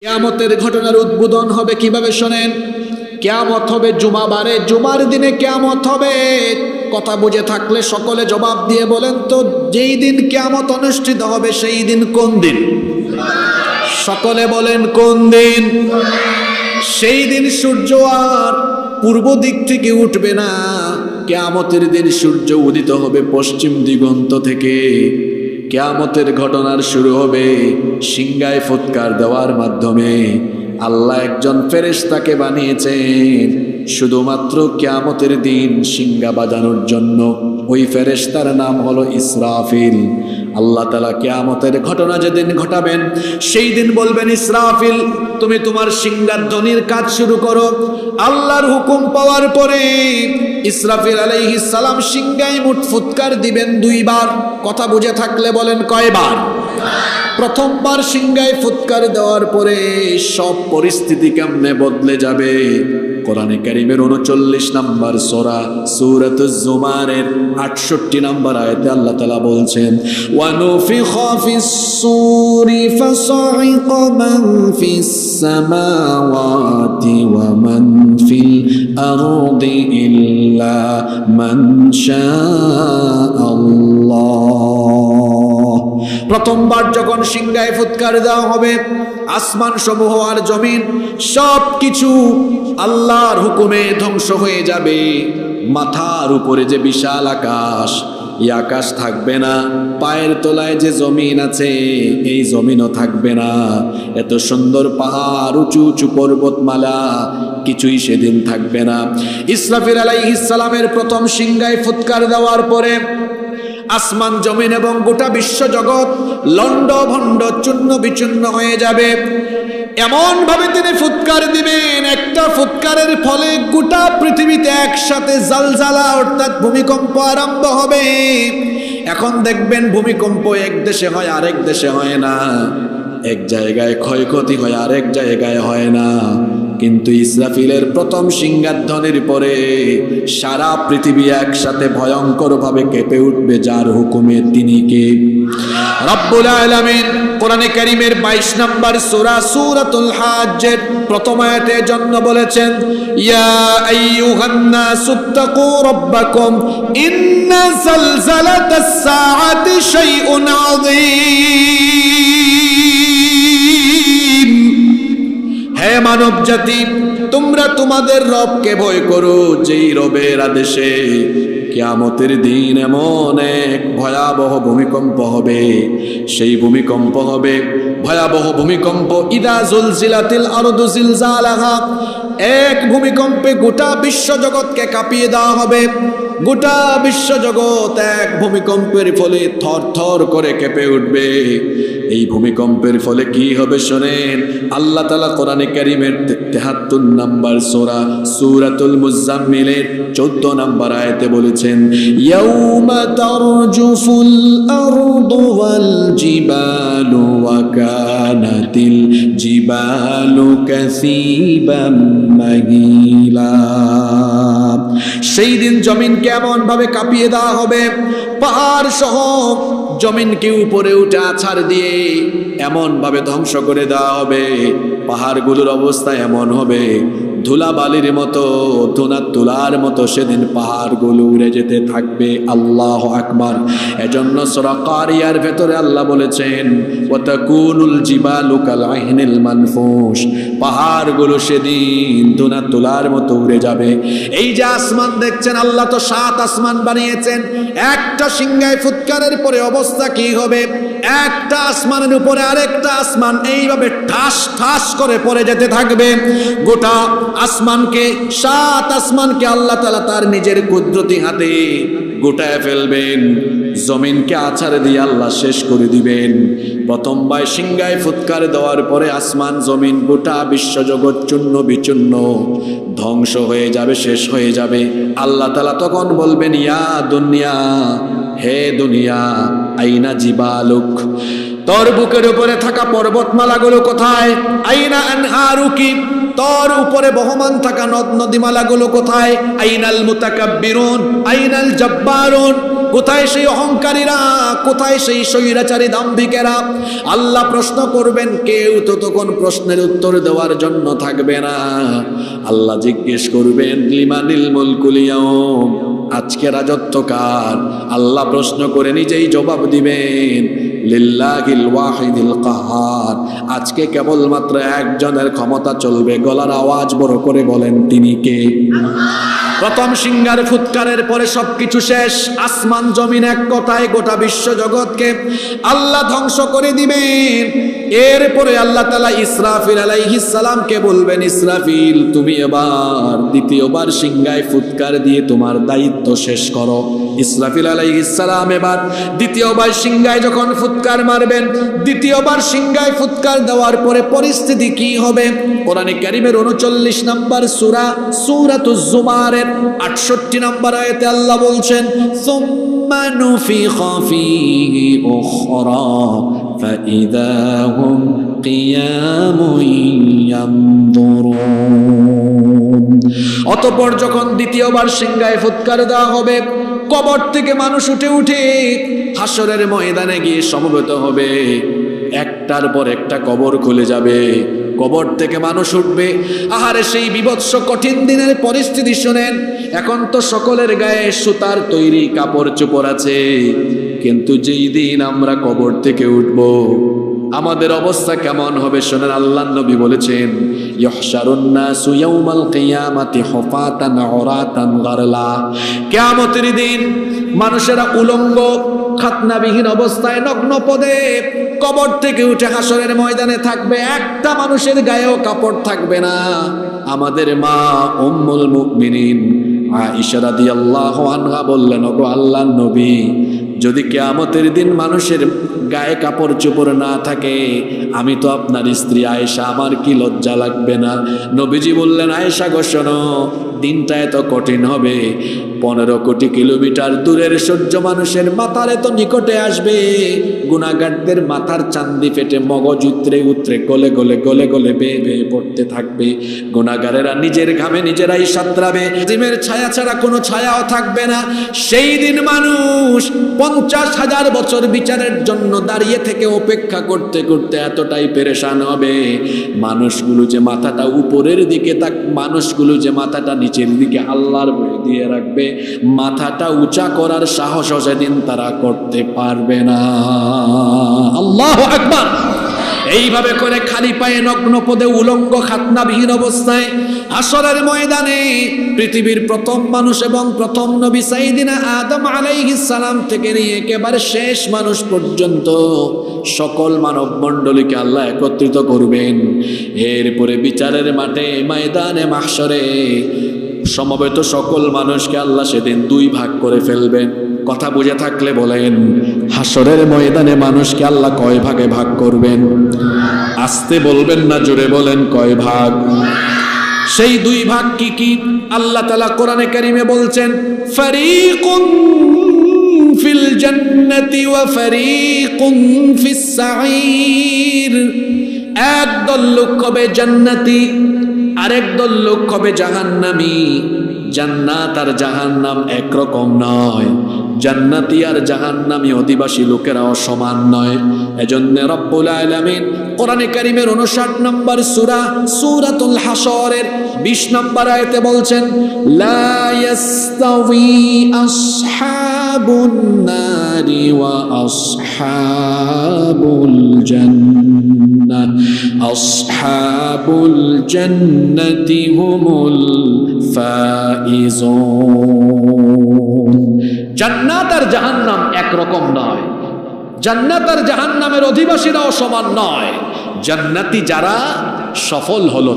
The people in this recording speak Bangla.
কেয়ামতের ঘটনার উদ্বোধন হবে কীভাবে শোনেন? কেয়ামত হবে জুমাবারে, জুমার দিনে কেয়ামত হবে। কথা বুঝে থাকলে সকলে জবাব দিয়ে বলেন তো, যেই দিন কেয়ামত অনুষ্ঠিত হবে, সেই দিন কোন দিন? সকলে বলেন কোন দিন? সেই দিন সূর্য আর পূর্ব দিক থেকে উঠবে না। কেয়ামতের দিন সূর্য উদিত হবে পশ্চিম দিগন্ত থেকে। কেয়ামতের ঘটনার শুরু হবে সিংগায় ফুৎকার দেওয়ার মাধ্যমে। আল্লাহ একজন ফেরেশতাকে বানিয়েছেন। শুধুমাত্র কেয়ামতের দিন সিংগা বাজানোর জন্য। ওই ফেরেশতার নাম হলো ইসরাফিল। আল্লাহ তালা কেয়ামতের ঘটনা যেদিন ঘটাবেন, সেই দিন বলবেন, ইসরাফিল, তুমি তোমার সিংগার ধ্বনির কাজ শুরু করো। আল্লাহর হুকুম পাওয়ার পরে ইসরাফিল আলাইহিস সালাম সিংগায় মুঠ ফুৎকার দিবেন দুইবার। কথা বুঝে থাকলে বলেন কয়বার? প্রথমবার সিংগায় ফুৎকার দেওয়ার পরে সব পরিস্থিতি কেমনে বদলে যাবে? কোরআনে কারিমের উনচল্লিশ নাম্বার সোরা সুরত জুমারের আটষট্টি নাম্বার আয়তে আল্লাহ তালা বলছেন, ওয়ানুফিখ ফিস সুরি মান ফিস সামাওয়াতি ওয়া মান ফিল আরদি ইল্লা মান শা আল্লাহ প্রথমবার যখন সিংগায় ফুৎকার দেওয়া হবে আসমান সমূহ আর জমিন সব কিছু আল্লাহর হুকুমে ধ্বংস হয়ে যাবে। মাথার উপরে যে বিশাল আকাশ, এই আকাশ থাকবে না। পায়ের তলায় যে জমিন আছে, এই জমিনও থাকবে না। এত সুন্দর পাহাড়, উঁচু উঁচু পর্বতমালা, কিছুই সেদিন থাকবে না। ইসরাফির আলাইহিস সালামের প্রথম সিংগায় ফুৎকার দেওয়ার পরে আসমান, জমিন এবং গোটা বিশ্ব জগৎ লন্ড ভণ্ড চূর্ণ বিচূর্ণ হয়ে যাবে। এমন ভাবে তিনি ফুৎকার দিবেন, একটা ফুৎকারের ফলে গোটা পৃথিবীতে একসাথে জালজালা অর্থাৎ ভূমিকম্প আরম্ভ হবে। এখন দেখবেন ভূমিকম্প এক দেশে হয়, আরেক দেশে হয় না। এক জায়গায় ক্ষয়ক্ষতি হয়, আরেক জায়গায় হয় না। কিন্তু ইসরাফিলের প্রথম সিংহাধ্বনির পরে সারা পৃথিবী একসাথে ভয়ঙ্করভাবে কেঁপে উঠবে, যার হুকুমে তিনি কে? রব্বুল আলামিন কোরআনে কারীমের 22 নম্বর সূরা সূরাতুল হাজ্জের প্রথম আয়াতের জন্য বলেছেন, ইয়া আইয়ুহান নাসুত্তাকু রাব্বাকুম, ইন্না জালজালাতাস সাআতি শাইউন আযীম। হে মানব জাতি, তোমরা তোমাদের রবকে ভয় করো, যেই রবের আদেশে কিয়ামতের দিন এমন এক ভয়াবহ ভূমিকম্প হবে। সেই ভূমিকম্প হবে ভয়াবহ ভূমিকম্প ইদা জুলজিলাতিল আরদু জিলজালাহা। এক ভূমিকম্পে গোটা বিশ্ব জগৎকে কাঁপিয়ে দেওয়া হবে। গোটা বিশ্ব জগৎ এক ভূমিকম্পের ফলে থর থর করে কেঁপে উঠবে। এই ভূমিকম্পের ফলে কি হবে শোনেন? আল্লাহ তালা কোরআনে কারিমের তেহাত্তর নাম্বার সোরা, সুরাতুল মুজাম্মিলের চোদ্দ নাম্বার আয়তে বলেছেন, ইয়াউমা তারজুফুল মাগিলা। সেই দিন জমিনকে কেমন ভাবে কাঁপিয়ে দেওয়া হবে, পাহাড় সহ জমিনকে উপরে উঠে আছাড় দিয়ে এমন ভাবে ধ্বংস করে দেওয়া হবে, পাহাড়গুলোর অবস্থা এমন হবে ধুলা বালির মতো ধুনা তুলার মতো সেদিন পাহাড়গুলো উড়ে যেতে থাকবে। আল্লাহ আকবার। এজন্য সরকারিয়ার ভেতরে আল্লাহ বলেছেন, ওয়াতাকুনুল জিবালু কাল আহিনিল মানফুস পাহাড়গুলো সেদিন ধুনা তুলার মতো উড়ে যাবে। এই যে আসমান দেখছেন, আল্লাহ তো সাত আসমান বানিয়েছেন। একটা সিংহায় ফুৎকারের পরে অবস্থা কি হবে? একটা আসমানের উপরে আরেকটা আসমান এইভাবে ঠাস ঠাস করে পড়ে যেতে থাকবে। গোটা আসমানকে, সাত আসমানকে আল্লাহ তালা তার নিজের কুদরতি হাতে গোটায় ফেলবেন। জমিনকে আছাড়ে দিয়ে আল্লাহ শেষ করে দিবেন। প্রথমবার সিংগায় ফুৎকার দেওয়ার পরে আসমান, জমিন গোটা বিশ্বজগৎ চূর্ণ বিচূর্ণ ধ্বংস হয়ে যাবে, শেষ হয়ে যাবে। আল্লাহ তালা তখন বলবেন, ইয়া দুনিয়া, হে দুনিয়া, আইনা জিবালুক? তোর বুকের উপরে থাকা পর্বতমালাগুলো কোথায়? আইনা আনহারুকি। তোর উপরে বহমান থাকা নদ নদীমালাগুলো কোথায়? আইনাল মুতাকাব্বিরুন, আইনাল জব্বারুন। কোথায় সেই অহংকারীরা? কোথায় সেই স্বৈরাচারী দাম্ভিকেরা? আল্লাহ প্রশ্ন করবেন, কেউ তো তখন প্রশ্নের উত্তর দেওয়ার জন্য থাকবে না। আল্লাহ জিজ্ঞেস করবেন লিমানিল মুলকুলিয়াম আজকে রাজত্ব কার? আল্লাহ প্রশ্ন করে নিজেই জবাব দিবেন। লিল্লাহিল ওয়াহিদিল কাহার। একজনের ক্ষমতা চলবে। গলার আওয়াজ বড় করে বলেন তিনি কে? প্রথম সিঙ্গার ফুৎকারের পরে সবকিছু শেষ। আসমান, জমিন এক কথায় গোটা বিশ্ব জগৎকে আল্লাহ ধ্বংস করে দিবেন। এরপরে আল্লাহ তালা ইসরাফিল সালামকে বলবেন, ইসরাফিল, তুমি এবার দ্বিতীয়বার সিংগায় ফুৎকার দিয়ে তোমার দায়িত্ব শেষ করো। ইসরাফিল আলাইহিস সালাম এবার দ্বিতীয়বার সিংগায় যখন ফুৎকার মারবেন দ্বিতীয়বার সিংগায় ফুৎকার দেওয়ার পরে পরিস্থিতি কি হবে কোরআনে কারিমের উনচল্লিশ নম্বর সুরা সুরাতুজ জুমারের আটষট্টি নম্বর আয়াতে আল্লাহ বলছেন ثم نفخ فيه أخرى فإذا هم قيام ينظرون অতপর যখন দ্বিতীয়বার সিংগায় ফুৎকার দেওয়া হবে কবর থেকে মানুষ উঠে উঠে হাসরের ময়দানে গিয়ে সমবেত হবে একটার পর একটা কবর খুলে যাবে কবর থেকে মানুষ উঠবে আহারে সেই বিভৎস কঠিন দিনের পরিস্থিতি শুনেন এখন তো সকলের গায়ে সুতার তৈরি কাপড় চোপড় আছে কিন্তু যেই দিন আমরা কবর থেকে উঠব আমাদের অবস্থা কেমন হবে শোনেন, আল্লাহ নবী বলেছেন কিয়ামতের দিন মানুষেরা উলঙ্গ, খাতনাবিহীন অবস্থায় নগ্ন পদে কবর থেকে উঠে হাসরের ময়দানে থাকবে। একটা মানুষের গায়েও কাপড় থাকবে না। আমাদের মা উম্মুল মুমিনিন আয়েশা রাদিয়াল্লাহু আনহা বললেন, ওগো আল্লাহর নবী যদি কেয়ামতের দিন মানুষের গায়ে কাপড় চোপড় না থাকে, আমি তো আপনার স্ত্রী আয়েশা, আমার কি লজ্জা লাগবে না? নবীজি বললেন, আয়েশা ঘোষণ দিনটা এত কঠিন হবে। পনেরো কোটি কিলোমিটার দূরের সূর্য মানুষের মাথার এত নিকটে আসবে। গুণাগারদের মাথার চান্দি ফেটে মগজ উতরে উতরে গলে গলে গলে গলে বেয়ে বেয়ে পড়তে থাকবে। গুণাগারেরা নিজের ঘামে নিজেরাই সাঁতরাবে। জিমের ছায়া ছাড়া কোনো ছায়াও থাকবে না। সেই দিন মানুষ পঞ্চাশ হাজার বছর বিচারের জন্য দাঁড়িয়ে থেকে অপেক্ষা করতে করতে এতটাই পেরেশান হবে। মানুষগুলো যে মাথাটা উপরের দিকে তাক মানুষগুলো যে মাথাটা নিচের দিকে আল্লাহর দিয়ে রাখবে। মাথাটা উঁচা করার সাহস সেদিন তারা করতে পারবে না। আল্লাহ আকবার। এইভাবে করে খালি পায়ে নগ্ন পদে উলঙ্গ খাতনাবিহীন অবস্থায় আসরের ময়দানে পৃথিবীর প্রথম মানুষ এবং প্রথম নবী সাইদিনা আদম সালাম থেকে নিয়ে একেবারে শেষ মানুষ পর্যন্ত সকল মানব মণ্ডলীকে আল্লাহ একত্রিত করবেন। এরপরে বিচারের মাঠে, ময়দানে, মাহশরে সমবেত সকল মানুষকে আল্লাহ সেদিন দুই ভাগ করে ফেলবেন কথা বুঝে থাকলে বলেন, হাসরের ময়দানে মানুষকে আল্লাহ কয় ভাগে ভাগ করবেন? আসতে বলবেন না, জোরে বলেন, কয় ভাগ? সেই দুই ভাগ কি কি? আল্লাহ তালা কোরআনে কারিমে বলছেন, ফারিকুন ফিল ওয়া ফিস সাঈর একদল লোক হবে জান্নাতি আরেক দল লোক হবে জাহান্নামী। জান্নাত আর জাহান্নাম একরকম নয়। জান্নাতি আর জাহান্নামী অধিবাসী লোকেরা অসমান নয়। এজন্য রব্বুল আলামিন কোরআনে কারিমের 59 নম্বর সূরা সূরাতুল হাসরের 20 নম্বর আয়াতে বলছেন, লা ইয়াস্তাউই আসহাবুন নারি ওয়া আসহাবুল জান্নাহ। আসহাবুল জন্নতি হুমুল ফাইজুন জান্নাত আর জাহান্নাম একরকম নয়। জান্নাত আর জাহান্নামের অধিবাসীরাও সমান নয়। জান্নাতি যারা সফল হলো